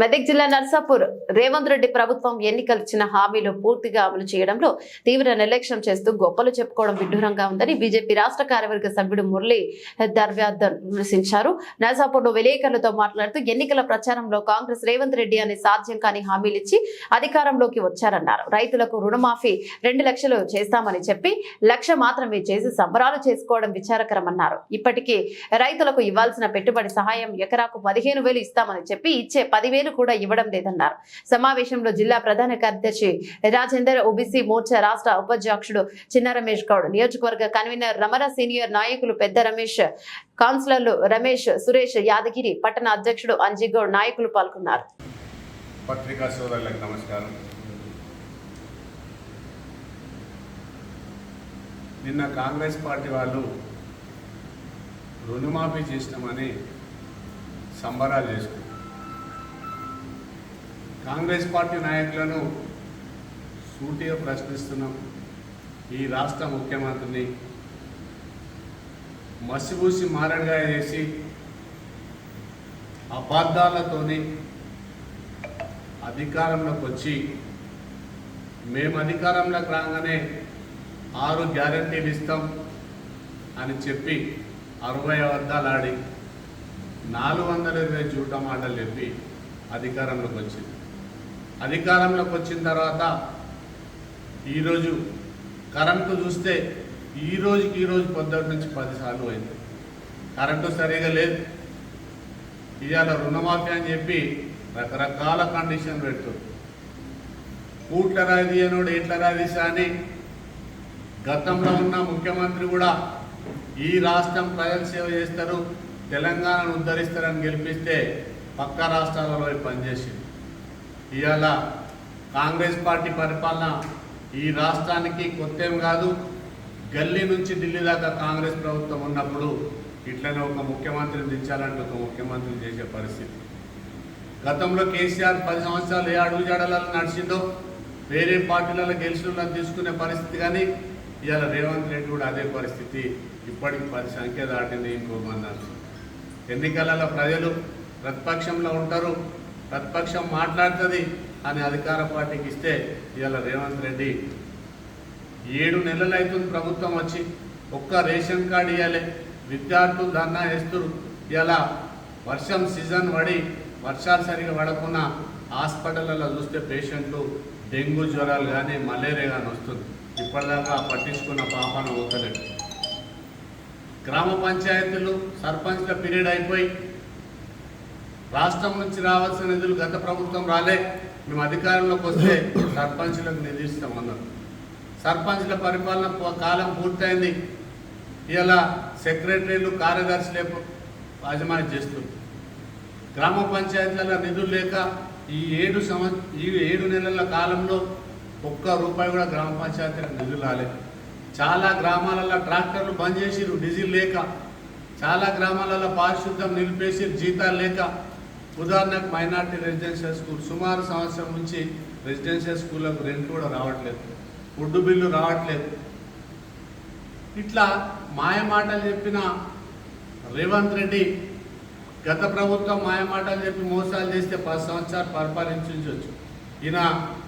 మెదక్ జిల్లా నర్సాపూర్ రేవంత్ రెడ్డి ప్రభుత్వం ఎన్నికలు ఇచ్చిన హామీలు పూర్తిగా అమలు చేయడంలో తీవ్ర నిర్లక్ష్యం చేస్తూ గొప్పలు చెప్పుకోవడం విడ్డూరంగా ఉందని బీజేపీ రాష్ట్ర కార్యవర్గ సభ్యుడు మురళి దర్వ్యాధర్ విమర్శించారు. నర్సాపూర్లో విలేకరులతో మాట్లాడుతూ ఎన్నికల ప్రచారంలో కాంగ్రెస్ రేవంత్ రెడ్డి అనే సాధ్యం కాని హామీలు ఇచ్చి అధికారంలోకి వచ్చారన్నారు. రైతులకు రుణమాఫీ రెండు లక్షలు చేస్తామని చెప్పి లక్ష మాత్రమే చేసి సంబరాలు చేసుకోవడం విచారకరమన్నారు. ఇప్పటికీ రైతులకు ఇవ్వాల్సిన పెట్టుబడి సహాయం ఎకరాకు పదిహేను వేలు ఇస్తామని చెప్పి ఇచ్చే పదివేలు కూడా ఇవ్వడం లేదన్నారు. సమావేశంలో జిల్లా ప్రధాన కార్యదర్శి రాజేందర్ ఓబీసీ మోర్చా రాష్ట్ర ఉపాధ్యక్షుడు చిన్న రమేష్ గౌడ్ నియోజకవర్గ కన్వీనర్ రమణ సీనియర్ నాయకులు పెద్ద రమేష్ కౌన్సిలర్లు రమేష్ సురేష్ యాదగిరి పట్టణ అధ్యక్షుడు అంజిగౌడ్ నాయకులు పాల్గొన్నారు. పత్రికా సోదరులకు నమస్కారం. నిన్న కాంగ్రెస్ పార్టీ వాళ్ళు రుణమాఫీ చేసినామని సంబరాలు చేసుకున్నారు. కాంగ్రెస్ పార్టీ నాయకులను సూటిగా ప్రశ్నిస్తున్నాం. ఈ రాష్ట్ర ముఖ్యమంత్రిని మసిబూసి మారడిగా చేసి అబద్ధాలతోని అధికారంలోకి వచ్చి మేము అధికారంలోకి రాగానే ఆరు గ్యారంటీలు ఇస్తాం అని చెప్పి అరవై అబద్ధాలు ఆడి నాలుగు వందల ఇరవై జూట మాటలు చెప్పి అధికారంలోకి వచ్చింది. అధికారంలోకి వచ్చిన తర్వాత ఈరోజు కరెంటు చూస్తే ఈ రోజుకి ఈ రోజు పొద్దుటి నుంచి పదిసార్లు అయింది కరెంటు సరిగా లేదు. ఇవాళ రుణమాఫీ అని చెప్పి రకరకాల కండిషన్ పెడుతుంది కూట్ల రాది అనోడు ఎట్ల రాదిసా అని గతంలో ఉన్న ముఖ్యమంత్రి కూడా ఈ రాష్ట్రం ప్రజల సేవ చేస్తారు తెలంగాణను ఉద్ధరిస్తారని గెలిపిస్తే పక్క రాష్ట్రాలలో పనిచేసింది ఇవాళ కాంగ్రెస్ పార్టీ పరిపాలన ఈ రాష్ట్రానికి కొత్త ఏం కాదు. గల్లీ నుంచి ఢిల్లీ దాకా కాంగ్రెస్ ప్రభుత్వం ఉన్నప్పుడు ఇట్లనే ఒక ముఖ్యమంత్రిని దించాలంటే ఒక ముఖ్యమంత్రిని చేసే పరిస్థితి. గతంలో కేసీఆర్ పది సంవత్సరాలు ఏ అడుగు జాడలలో నడిచిందో వేరే పార్టీలలో గెలిచిన తీసుకునే పరిస్థితి కానీ ఇవాళ రేవంత్ రెడ్డి కూడా అదే పరిస్థితి. ఇప్పటికి పది సంఖ్య దాటింది ఇంకో మంది. ఎన్నికలలో ప్రజలు ప్రతిపక్షంలో ఉంటారు. ప్రతిపక్షం మాట్లాడుతుంది అని అధికార పార్టీకి ఇస్తే ఇవాళ రేవంత్ రెడ్డి ఏడు నెలలు అవుతుంది ప్రభుత్వం వచ్చి. ఒక్క రేషన్ కార్డు ఇవ్వాలి విద్యార్థులు ధర్నా వేస్తారు. ఇలా వర్షం సీజన్ పడి వర్షాలు సరిగా పడకుండా హాస్పిటల్లో చూస్తే పేషెంట్లు డెంగ్యూ జ్వరాలు కానీ మలేరియా కానీ వస్తుంది. ఇప్పటిదాకా పట్టించుకున్న పాపన పోతలేదు. గ్రామ పంచాయతీలు సర్పంచ్ల పీరియడ్ అయిపోయి రాష్ట్రం నుంచి రావాల్సిన నిధులు గత ప్రభుత్వం రాలే. మేము అధికారంలోకి వస్తే సర్పంచ్లకు నిధి ఇస్తామన్నారు సర్పంచ్ల పరిపాలన కాలం పూర్తయింది. ఇలా సెక్రటరీలు కార్యదర్శులే యాజమాన్యం చేస్తుంది గ్రామ పంచాయతీల నిధులు లేక ఈ ఏడు సంవత్సరం ఈ ఏడు నెలల కాలంలో ఒక్క రూపాయి కూడా గ్రామ పంచాయతీలకు నిధులు రాలేదు చాలా గ్రామాలలో ట్రాక్టర్లు బంద్ చేసిరు డీజిల్ లేక. చాలా గ్రామాలలో పారిశుద్ధం నిలిపేసి జీతాలు లేక. ఉదాహరణకు మైనార్టీ రెసిడెన్షియల్ స్కూల్. సుమారు సంవత్సరం నుంచి రెసిడెన్షియల్ స్కూళ్ళకు రెంట్ కూడా రావట్లేదు. ఫుడ్ బిల్లు రావట్లేదు. ఇట్లా మాయమాటలు చెప్పిన రేవంత్ రెడ్డి గత ప్రభుత్వం మాయమాటలు చెప్పి మోసాలు చేస్తే పది సంవత్సరాలు పరిపాలించవచ్చు ఈయన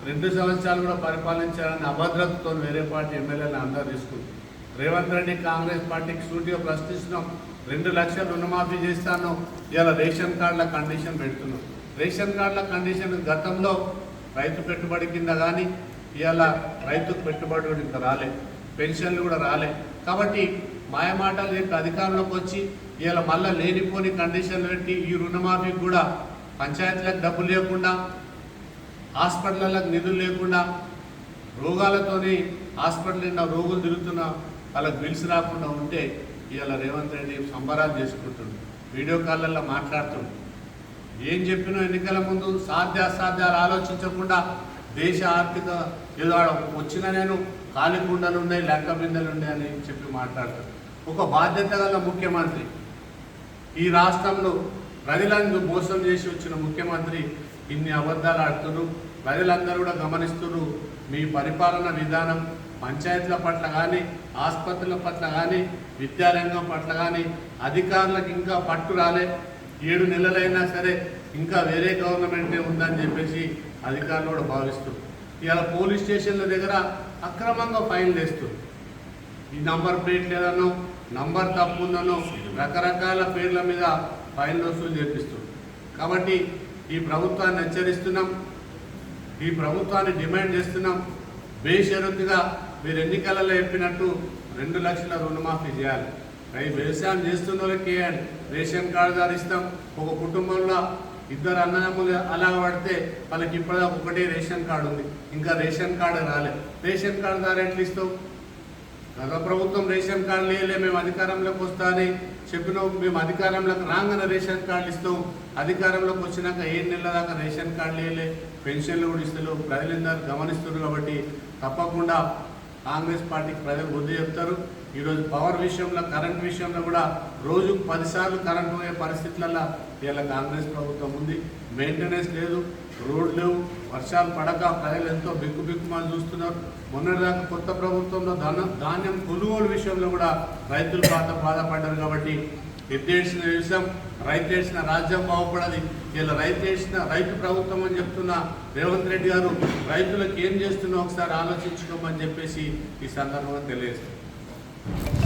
రెండు సంవత్సరాలు కూడా పరిపాలించాలని అభద్రతతో వేరే పార్టీ ఎమ్మెల్యేలు అందరూ తీసుకుంది రేవంత్ రెడ్డి కాంగ్రెస్ పార్టీకి సూటిగా ప్రశ్నిస్తున్నాం. రెండు లక్షలు రుణమాఫీ చేస్తాను ఇలా రేషన్ కార్డుల కండిషన్ పెడుతున్నాం. రేషన్ కార్డుల కండిషన్ గతంలో రైతు పెట్టుబడి కింద కానీ ఇవాళ రైతుకు పెట్టుబడి కూడా ఇంకా రాలే. పెన్షన్లు కూడా రాలే. కాబట్టి మాయమాటలు చెప్పి అధికారంలోకి వచ్చి ఇలా మళ్ళీ లేనిపోని కండిషన్లు పెట్టి ఈ రుణమాఫీకి కూడా పంచాయతీలకు డబ్బులు లేకుండా హాస్పిటళ్ళకు నిధులు లేకుండా రోగాలతోనే హాస్పిటల్ నిండా రోగులు తిరుగుతున్న వాళ్ళకి బిల్స్ రాకుండా ఉంటే ఇవాళ రేవంత్ రెడ్డి సంబరాలు చేసుకుంటుండు వీడియో కాళ్ళల్లో మాట్లాడుతుండు. ఏం చెప్పినా ఎన్నికల ముందు సాధ్యాసాధ్యాలు ఆలోచించకుండా దేశ ఆర్థిక ఏదో వచ్చిన నేను కాలి కుండలు ఉన్నాయి లెక్క బిందెలు ఉన్నాయి అని చెప్పి మాట్లాడతాడు ఒక బాధ్యత గల ముఖ్యమంత్రి ఈ రాష్ట్రంలో ప్రజలను మోసం చేసి వచ్చిన ముఖ్యమంత్రి ఇన్ని అబద్ధాలు ఆడుతున్నారు ప్రజలందరూ కూడా గమనిస్తున్నారు మీ పరిపాలన విధానం పంచాయతీల పట్ల కానీ ఆసుపత్రుల పట్ల కానీ విద్యారంగం పట్ల కానీ అధికారులకు ఇంకా పట్టు రాలే. ఏడు నెలలైనా సరే ఇంకా వేరే గవర్నమెంటే ఉందని చెప్పేసి అధికారులు కూడా భావిస్తూ ఇవాళ పోలీస్ స్టేషన్ల దగ్గర అక్రమంగా ఫైన్ వేస్తూ ఈ నంబర్ ప్లేట్ లేదనో నంబర్ తప్పు ఉందనో రకరకాల పేర్ల మీద ఫైన్ వసూలు చేపిస్తుంది కాబట్టి ఈ ప్రభుత్వాన్ని హెచ్చరిస్తున్నాం. ఈ ప్రభుత్వాన్ని డిమాండ్ చేస్తున్నాం. బేషరతుగా మీరు ఎన్నికలలో చెప్పినట్టు రెండు లక్షల రుణమాఫీ చేయాలి. అవి వ్యవసాయం చేస్తున్న వాళ్ళకి రేషన్ కార్డు ద్వారా ఇస్తాం. ఒక కుటుంబంలో ఇద్దరు అన్నదమ్ములు అలా పడితే వాళ్ళకి ఇప్పటిదాకా ఒకటే రేషన్ కార్డు ఉంది. ఇంకా రేషన్ కార్డు రాలేదు రేషన్ కార్డు ద్వారా ఎట్లా ఇస్తావు? గత ప్రభుత్వం రేషన్ కార్డు లేలే మేము అధికారంలోకి వస్తానే చెప్పినాం మేము అధికారంలోకి రాగానే రేషన్ కార్డులు ఇస్తాం. అధికారంలోకి వచ్చినాక ఏడు నెలల దాకా రేషన్ కార్డు లేలే పెన్షన్లు కూడా ఇస్తారు ప్రజలందరూ గమనిస్తున్నారు కాబట్టి తప్పకుండా కాంగ్రెస్ పార్టీకి ప్రజలు బుద్ధి చెప్తారు. ఈరోజు పవర్ విషయంలో కరెంట్ విషయంలో కూడా రోజు పదిసార్లు కరెంట్ పోయే పరిస్థితులలో ఇలా కాంగ్రెస్ ప్రభుత్వం ఉంది. మెయింటెనెన్స్ లేదు రోడ్లు లేవు వర్షాలు పడక ప్రజలు ఎంతో బిక్కు బిక్కుమని చూస్తున్నారు. మొన్నటిదాకా కొత్త ప్రభుత్వంలో ధాన్యం కొనుగోలు విషయంలో కూడా రైతులు బాధ బాధపడ్డారు కాబట్టి ఎద్దేసిన విషయం రైతు వేసిన రాజ్యం బాగుపడది. ఇలా రైతు వేసిన రైతు ప్రభుత్వం అని చెప్తున్న రేవంత్ రెడ్డి గారు రైతులకు ఏం చేస్తున్నా ఒకసారి ఆలోచించుకోమని చెప్పేసి ఈ సందర్భంగా తెలియజేస్తారు